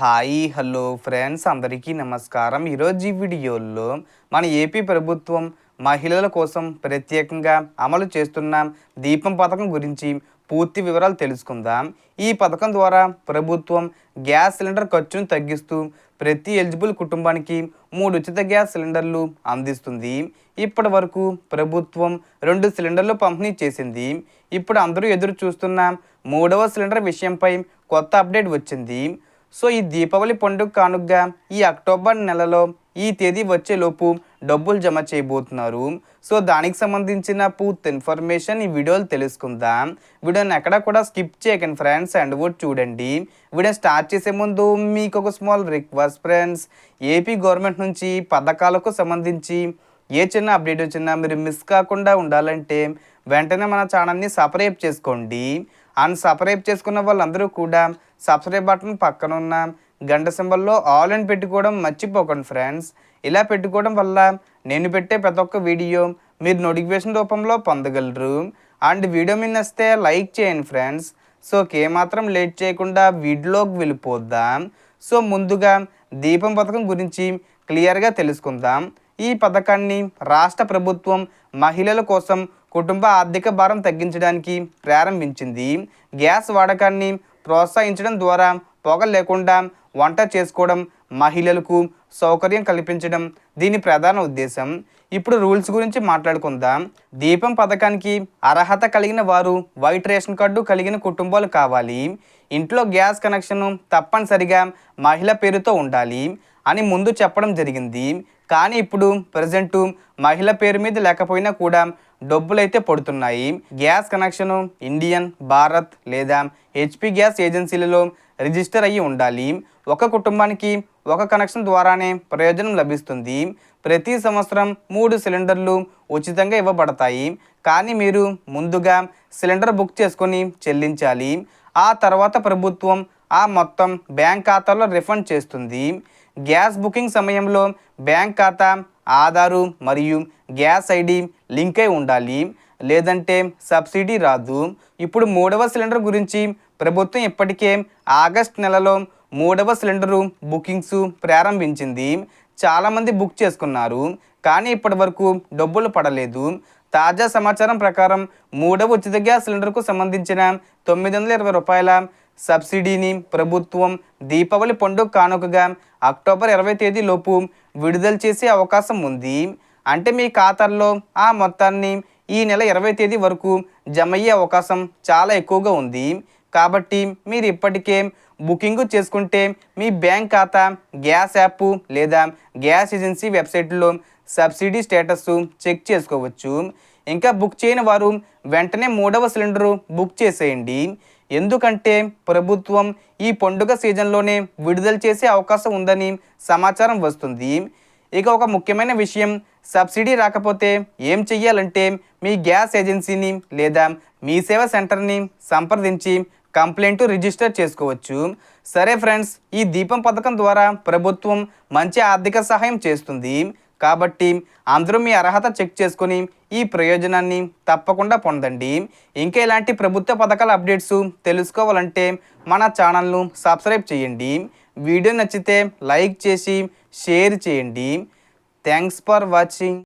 Hi hello friends. అందరికీ నమస్కారం. ఈరోజు ఈ వీడియోలో మన ఏపీ ప్రభుత్వం మహిళల కోసం ప్రత్యేకంగా అమలు చేస్తున్న దీపం పథకం గురించి పూర్తి వివరాలు తెలుసుకుందాం. ఈ పథకం ద్వారా ప్రభుత్వం గ్యాస్ సిలిండర్ ఖర్చును తగ్గిస్తూ ప్రతి ఎలిజిబుల్ కుటుంబానికి మూడు ఉచిత గ్యాస్ సిలిండర్లు అందిస్తుంది. ఇప్పటి వరకు ప్రభుత్వం రెండు సిలిండర్లు పంపిణీ చేసింది. ఇప్పుడు అందరూ ఎదురు చూస్తున్న మూడవ సిలిండర్ విషయంపై కొత్త అప్డేట్ వచ్చింది. సో ఈ దీపావళి పండుగ కానుగ్గా ఈ అక్టోబర్ నెలలో ఈ తేదీ వచ్చేలోపు డబ్బులు జమ చేయబోతున్నారు. సో దానికి సంబంధించిన పూర్తి ఇన్ఫర్మేషన్ ఈ వీడియోలు తెలుసుకుందాం. వీడియోని ఎక్కడ కూడా స్కిప్ చేయకండి ఫ్రెండ్స్ అండ్ కూడా చూడండి. వీడియో స్టార్ట్ చేసే ముందు మీకు ఒక small request friends. AP government నుంచి పథకాలకు సంబంధించి ఏ చిన్న అప్డేట్ వచ్చినా మీరు మిస్ కాకుండా ఉండాలంటే వెంటనే మన ఛానల్ని సపరేట్ చేసుకోండి. అండ్ సబ్స్క్రైబ్ చేసుకున్న వాళ్ళందరూ కూడా సబ్స్క్రైబ్ బటన్ పక్కన ఉన్న గంట సింబల్లో ఆల్ అని పెట్టుకోవడం మర్చిపోకండి ఫ్రెండ్స్. ఇలా పెట్టుకోవడం వల్ల నేను పెట్టే ప్రతి ఒక్క వీడియో మీరు నోటిఫికేషన్ రూపంలో పొందగలరు. అండ్ వీడియో మీద వస్తే లైక్ చేయండి ఫ్రెండ్స్. సో ఏమాత్రం లేట్ చేయకుండా వీడియోలోకి వెళ్ళిపోద్దాం సో ముందుగా దీపం పథకం గురించి క్లియర్గా తెలుసుకుందాం. ఈ పథకాన్ని రాష్ట్ర ప్రభుత్వం మహిళల కోసం కుటుంబ ఆర్థిక భారం తగ్గించడానికి ప్రారంభించింది. గ్యాస్ వాడకాన్ని ప్రోత్సహించడం ద్వారా పొగ లేకుండా వంట చేసుకోవడం మహిళలకు సౌకర్యం కల్పించడం దీని ప్రధాన ఉద్దేశం. ఇప్పుడు రూల్స్ గురించి మాట్లాడుకుందాం. దీపం పథకానికి అర్హత కలిగిన వారు వైట్ రేషన్ కార్డు కలిగిన కుటుంబాలు కావాలి. ఇంట్లో గ్యాస్ కనెక్షన్ తప్పనిసరిగా మహిళ పేరుతో ఉండాలి. అని ముందు చెప్పడం జరిగింది. కానీ ఇప్పుడు ప్రజెంట్ మహిళ పేరు మీద లేకపోయినా కూడా డబ్బులైతే పడుతున్నాయి. గ్యాస్ కనెక్షను ఇండియన్ భారత్ లేదా హెచ్పి గ్యాస్ ఏజెన్సీలలో రిజిస్టర్ అయ్యి ఉండాలి. ఒక కుటుంబానికి ఒక కనెక్షన్ ద్వారానే ప్రయోజనం లభిస్తుంది. ప్రతి సంవత్సరం మూడు సిలిండర్లు ఉచితంగా ఇవ్వబడతాయి. కానీ మీరు ముందుగా సిలిండర్ బుక్ చేసుకొని చెల్లించాలి. ఆ తర్వాత ప్రభుత్వం ఆ మొత్తం బ్యాంక్ ఖాతాలో రిఫండ్ చేస్తుంది. గ్యాస్ బుకింగ్ సమయంలో బ్యాంక్ ఖాతా ఆధారు మరియు గ్యాస్ ఐడి లింక్ అయి ఉండాలి. లేదంటే సబ్సిడీ రాదు. ఇప్పుడు మూడవ సిలిండర్ గురించి ప్రభుత్వం ఇప్పటికే ఆగస్ట్ నెలలో మూడవ సిలిండరు బుకింగ్స్ ప్రారంభించింది. చాలామంది బుక్ చేసుకున్నారు. కానీ ఇప్పటి వరకు డబ్బులు పడలేదు. తాజా సమాచారం ప్రకారం మూడవ ఉచిత గ్యాస్ సిలిండర్కు సంబంధించిన తొమ్మిది వందల ఇరవై రూపాయల సబ్సిడీని ప్రభుత్వం దీపావళి పండుగ కానుకగా అక్టోబర్ ఇరవై తేదీ లోపు విడుదల చేసే అవకాశం ఉంది. అంటే మీ ఖాతాల్లో ఆ మొత్తాన్ని ఈ నెల ఇరవై తేదీ వరకు జమ అయ్యే అవకాశం చాలా ఎక్కువగా ఉంది. కాబట్టి మీరు ఇప్పటికే బుకింగ్ చేసుకుంటే మీ బ్యాంక్ ఖాతా గ్యాస్ యాప్ లేదా గ్యాస్ ఏజెన్సీ వెబ్సైట్లో సబ్సిడీ స్టేటస్ చెక్ చేసుకోవచ్చు. ఇంకా బుక్ చేయని వారు వెంటనే మూడవ సిలిండరు బుక్ చేసేయండి. ఎందుకంటే ప్రభుత్వం ఈ పండుగ సీజన్లోనే విడుదల చేసే అవకాశం ఉందని సమాచారం వస్తుంది. ఇక ఒక ముఖ్యమైన విషయం సబ్సిడీ రాకపోతే ఏం చెయ్యాలంటే మీ గ్యాస్ ఏజెన్సీని లేదా మీ సేవ సెంటర్ని సంప్రదించి కంప్లైంట్ రిజిస్టర్ చేసుకోవచ్చు. సరే ఫ్రెండ్స్ ఈ దీపం పథకం ద్వారా ప్రభుత్వం మంచి ఆర్థిక సహాయం చేస్తుంది. కాబట్టి అందరూ మీ అర్హత చెక్ చేసుకొని ఈ ప్రయోజనాన్ని తప్పకుండా పొందండి. ఇంకా ఇలాంటి ప్రభుత్వ పథకాల అప్డేట్స్ తెలుసుకోవాలంటే మన ఛానల్ను సబ్స్క్రైబ్ చేయండి. వీడియో నచ్చితే లైక్ చేసి షేర్ చేయండి. Thanks for watching.